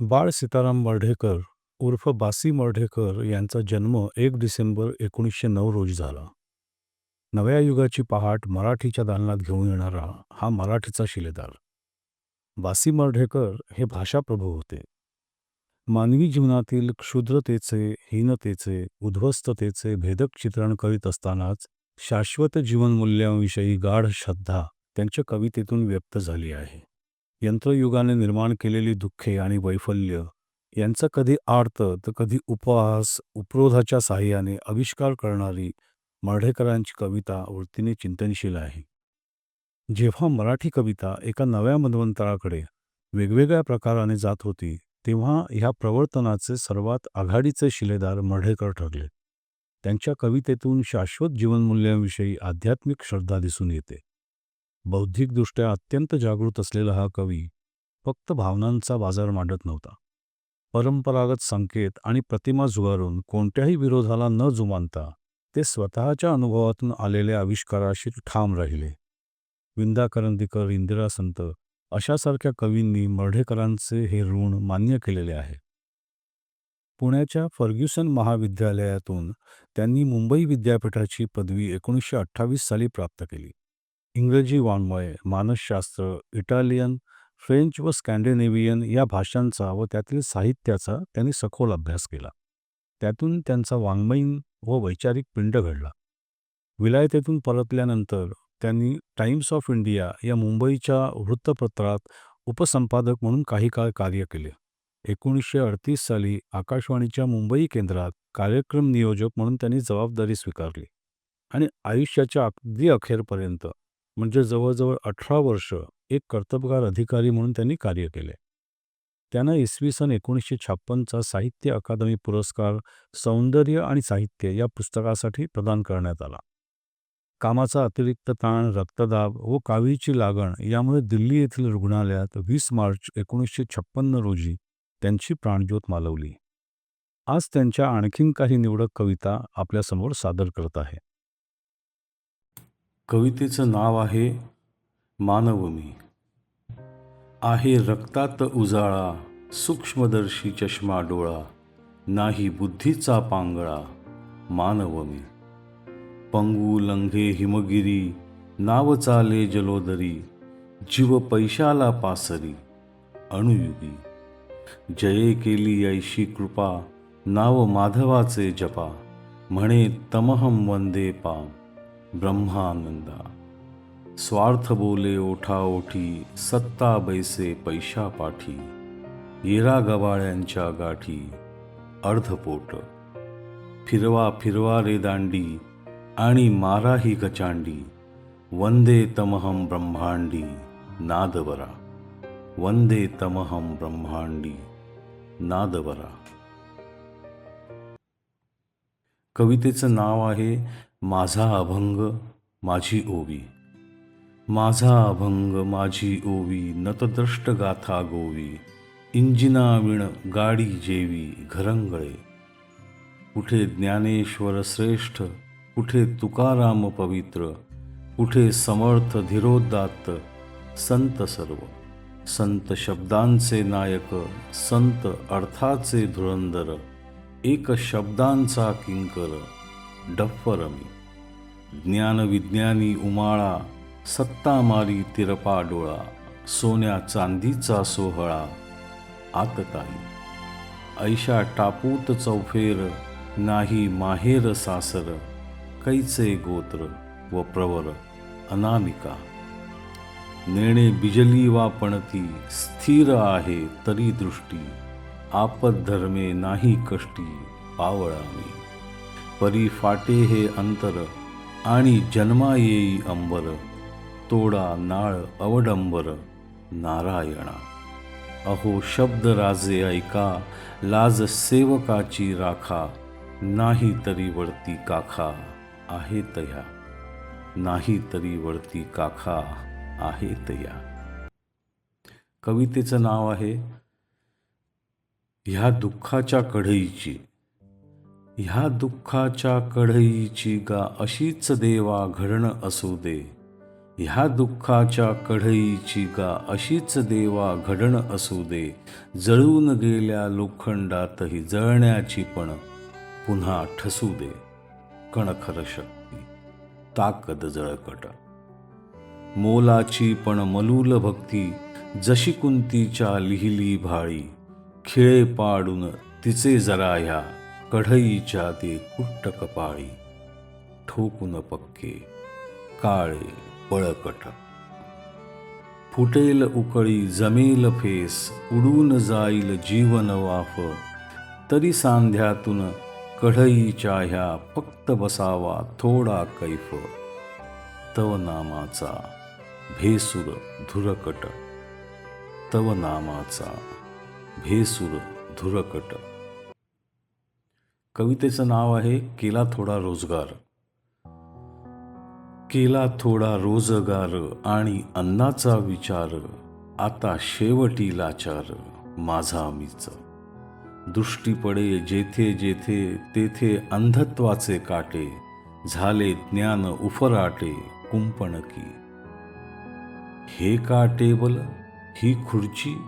बाळ सीताराम मर्ढेकर उर्फ बासी मर्ढेकर यांचा जन्म एक डिसेंबर एकोणीसशे नऊ रोजी झाला. नव्या युगाची पहाट मराठीच्या दालनात घेऊन येणारा हा मराठीचा शिलेदार. बासी मर्ढेकर हे भाषाप्रभू होते. मानवी जीवनातील क्षुद्रतेचे, हीनतेचे, उद्ध्वस्ततेचे भेदक चित्रण करीत असतानाच शाश्वत जीवनमूल्यांविषयी गाढ श्रद्धा त्यांच्या कवितेतून व्यक्त झाली आहे. यंत्रयुगाने निर्माण केलेली दुःखे आणि वैफल्य यांचा कधी आर्त तर कधी उपहास उपरोधाच्या साह्याने आविष्कार करणारी मर्ढेकरांची कविता वृत्तीने चिंतनशील आहे. जेव्हा मराठी कविता एका नव्या मन्वंतराकडे वेगवेगळ्या प्रकाराने जात होती तेव्हा ह्या प्रवर्तनाचे सर्वात आघाडीचे शिलेदार मर्ढेकर ठरले. त्यांच्या कवितेतून शाश्वत जीवनमूल्यांविषयी आध्यात्मिक श्रद्धा दिसून येते. बौद्धिकदृष्ट्या अत्यंत जागृत असलेला हा कवी फक्त भावनांचा बाजार मांडत नव्हता. परंपरागत संकेत आणि प्रतिमा झुगारून कोणत्याही विरोधाला न जुमानता ते स्वतःच्या अनुभवातून आलेल्या आविष्काराशी ठाम राहिले. विंदा करंदीकर, इंदिरा संत अशासारख्या कवींनी मर्ढेकरांचे हे ऋण मान्य केलेले आहे. पुण्याच्या फर्ग्युसन महाविद्यालयातून त्यांनी मुंबई विद्यापीठाची पदवी एकोणीसशे अठ्ठावीस साली प्राप्त केली. इंग्रजी वाङ्मय, मानसशास्त्र, इटालियन, फ्रेंच व स्कॅन्डिनेव्हियन या भाषांचा व त्यातील साहित्याचा त्यांनी सखोल अभ्यास केला. त्यातून त्यांचा वाङ्मयीन व वैचारिक पिंड घडला. विलायतेतून परतल्यानंतर त्यांनी टाइम्स ऑफ इंडिया या मुंबईच्या वृत्तपत्रात उपसंपादक म्हणून काही काळ कार्य केले. एकोणीसशे अडतीस साली आकाशवाणीच्या मुंबई केंद्रात कार्यक्रम नियोजक म्हणून त्यांनी जबाबदारी स्वीकारली आणि आयुष्याच्या अगदी अखेरपर्यंत म्हणजे जवळजवळ अठरा वर्ष एक कर्तबगार अधिकारी म्हणून त्यांनी कार्य केले. त्यांना इसवी सन एकोणीसशे छप्पनचा साहित्य अकादमी पुरस्कार सौंदर्य आणि साहित्य या पुस्तकासाठी प्रदान करण्यात आला. कामाचा अतिरिक्त ताण, रक्तदाब व कावीची लागण यामुळे दिल्ली येथील रुग्णालयात वीस मार्च एकोणीसशे छप्पन्न रोजी त्यांची प्राणज्योत मालवली. आज त्यांच्या आणखीन काही निवडक कविता आपल्यासमोर सादर करत आहे. कवितेचं नाव आहे मानव मी. आहे रक्तात उजाळा, सूक्ष्मदर्शी चष्मा डोळा, नाही बुद्धीचा पांगळा, मानव मी. पंगू लंघे हिमगिरी, नाव चाले जलोदरी, जीव पैशाला पासरी, अणुयुगी. जये केली ऐशी कृपा, नाव माधवाचे जपा, म्हणे तमहं वंदे पाम, ब्रह्मानंदा. स्वार्थ बोले ओठाओठी, सत्ता बैसे पैशापाठी, येरा गवाळ्यांच्या गाठी, अर्धपोट. फिरवा फिरवा रे दांडी, आणि मारा ही गचांडी, वंदे तमहम ब्रह्मांडी, नादवरा वंदे तमहम ब्रह्मांडी, नादवरा कवितेचं नाव आहे माझा अभंग माझी ओवी. माझा अभंग माझी ओवी, नतद्रष्ट गाथा गोवी, इंजिनाविण गाडी जेवी घरंगळे. कुठे ज्ञानेश्वर श्रेष्ठ, कुठे तुकाराम पवित्र, कुठे समर्थ धीरोदात्त संत सर्व. संत शब्दांचे नायक, संत अर्थाचे धुरंदर, एक शब्दांचा किंकर, डफ्फर ज्ञानविज्ञानी उमाळा, सत्ता मारी तिरपा डोळा, सोन्या चांदीचा सोहळा, आतताई. ऐशा टापूत चौफेर, नाही माहेर सासर, कैचे गोत्र व प्रवर अनामिका. नेणे बिजली वा पणती, स्थिर आहे तरी दृष्टी, आपद धर्मे नाही कष्टी, पावळा मी. परी फाटे हे अंतर, आणि जन्मा येई अंबर, तोडा नाळ अवडंबर, नारायणा. अहो शब्द राजे ऐका, लाज सेवकाची राखा, नाही तरी वळती काखा, आहे तया. नाही तरी वळती काखा, आहे तया. कवितेचं नाव आहे ह्या दुःखाच्या कढईची. ह्या दुःखाच्या कढईची गा अशीच देवा घडण असू दे. ह्या दुःखाच्या कढईची गा अशीच देवा घडण असू दे. जळून गेल्या लोखंडातही जळण्याची पण पुन्हा ठसू दे. कणखर शक्ती ताकद जळकट. मोलाची पण मलूल भक्ती जशी कुंतीच्या लिहिली भाळी. खिळे पाडून तिचे जरा ह्या कढईच्या ते कुट्ट कपाळी ठोकून पक्के काळे बळकट. फुटेल उकळी जमेल फेस उडून जाईल जीवन वाफ. तरी सांध्यातून कढईच्या ह्या फक्त बसावा थोडा कैफ. तव नामाचा भेसुर धुरकट. तव नामाचा भेसुर धुरकट. कवितेचं नाव आहे केला थोडा रोजगार. केला थोडा रोजगार आणि अन्नाचा विचार आता शेवटी लाचार माझा मीच. दृष्टी पडे जेथे जेथे तेथे अंधत्वाचे काटे झाले ज्ञान उफराटे कुंपणकी हे का टेबल ही खुर्ची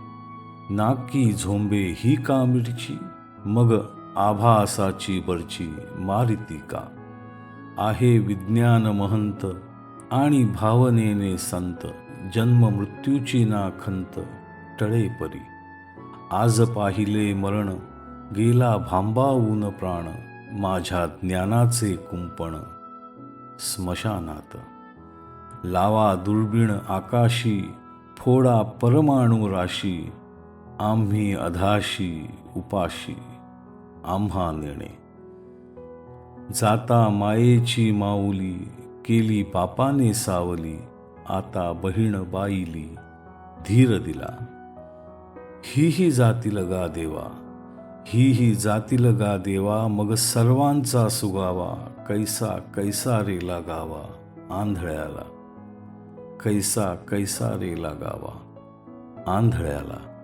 नाकी झोंबे ही का मिरची मग आभासाची वरची मारिती का आहे विज्ञान महंत आणि भावनेने संत. जन्म मृत्यूची ना खंत टळे परी आज पाहिले मरण गेला भांबावून प्राण. माझ्या ज्ञानाचे कुंपण स्मशानात. लावा दुर्बीण आकाशी फोडा परमाणू राशी. आम्ही अधाशी उपाशी. आम्हा नेणे जाता मायेची माऊली केली पापाने सावली आता बहीण बाईली धीर दिला. ही ही जातील गा देवा ही ही जातील गा देवा मग सर्वांचा सुगावा कैसा कैसा रेला गावा आंधळ्याला. कैसा कैसा रे लागावा आंधळ्याला.